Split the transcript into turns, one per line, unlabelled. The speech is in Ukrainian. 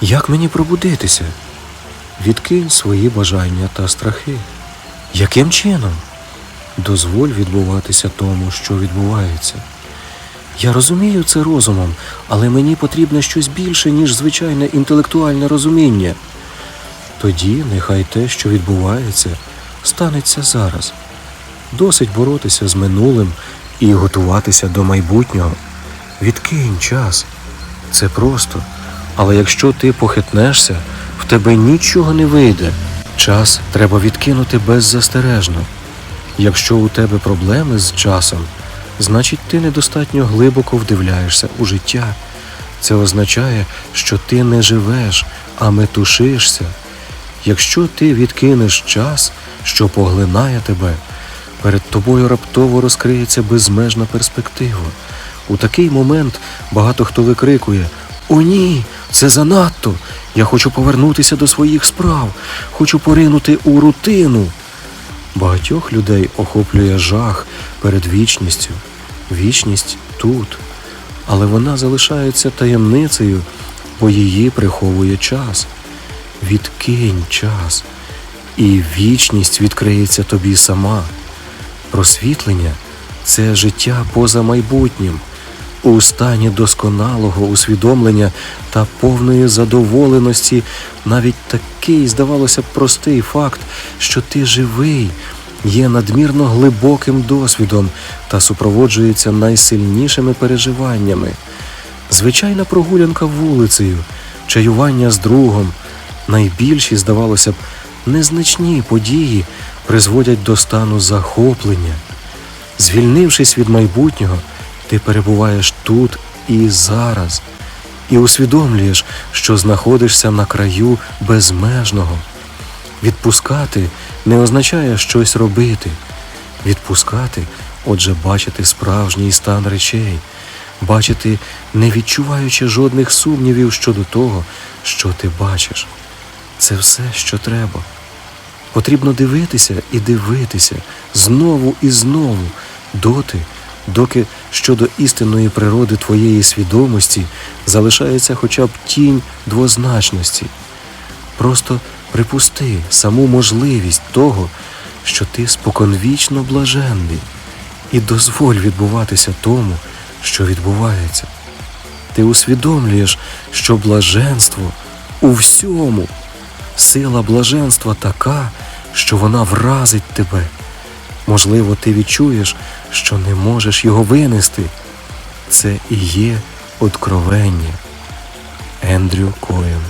Як мені пробудитися? Відкинь свої бажання та страхи. Яким чином? Дозволь відбуватися тому, що відбувається. Я розумію це розумом, але мені потрібно щось більше, ніж звичайне інтелектуальне розуміння. Тоді нехай те, що відбувається, станеться зараз. Досить боротися з минулим і готуватися до майбутнього. Відкинь час. Це просто. Але якщо ти похитнешся, в тебе нічого не вийде. Час треба відкинути беззастережно. Якщо у тебе проблеми з часом, значить ти недостатньо глибоко вдивляєшся у життя. Це означає, що ти не живеш, а метушишся. Якщо ти відкинеш час, що поглинає тебе, перед тобою раптово розкриється безмежна перспектива. У такий момент багато хто викрикує: О, ні, це занадто! Я хочу повернутися до своїх справ, хочу поринути у рутину. Багатьох людей охоплює жах перед вічністю. Вічність тут, але вона залишається таємницею, бо її приховує час. Відкинь час, і вічність відкриється тобі сама. Просвітлення це життя поза майбутнім, у стані досконалого усвідомлення та повної задоволеності навіть такий, здавалося б, простий факт, що ти живий, є надмірно глибоким досвідом та супроводжується найсильнішими переживаннями. Звичайна прогулянка вулицею, чаювання з другом, найбільші, здавалося б, незначні події призводять до стану захоплення. Звільнившись від майбутнього, ти перебуваєш тут і зараз, і усвідомлюєш, що знаходишся на краю безмежного. Відпускати не означає щось робити. Відпускати, отже, бачити справжній стан речей, бачити, не відчуваючи жодних сумнівів щодо того, що ти бачиш. Це все, що треба. Потрібно дивитися і дивитися знову і знову, доти, доки щодо істинної природи твоєї свідомості залишається хоча б тінь двозначності. Просто припусти саму можливість того, що ти споконвічно блаженний, і дозволь відбуватися тому, що відбувається. Ти усвідомлюєш, що блаженство у всьому. Сила блаженства така, що вона вразить тебе. Можливо, ти відчуєш, що не можеш його винести. Це і є откровення. Ендрю Коен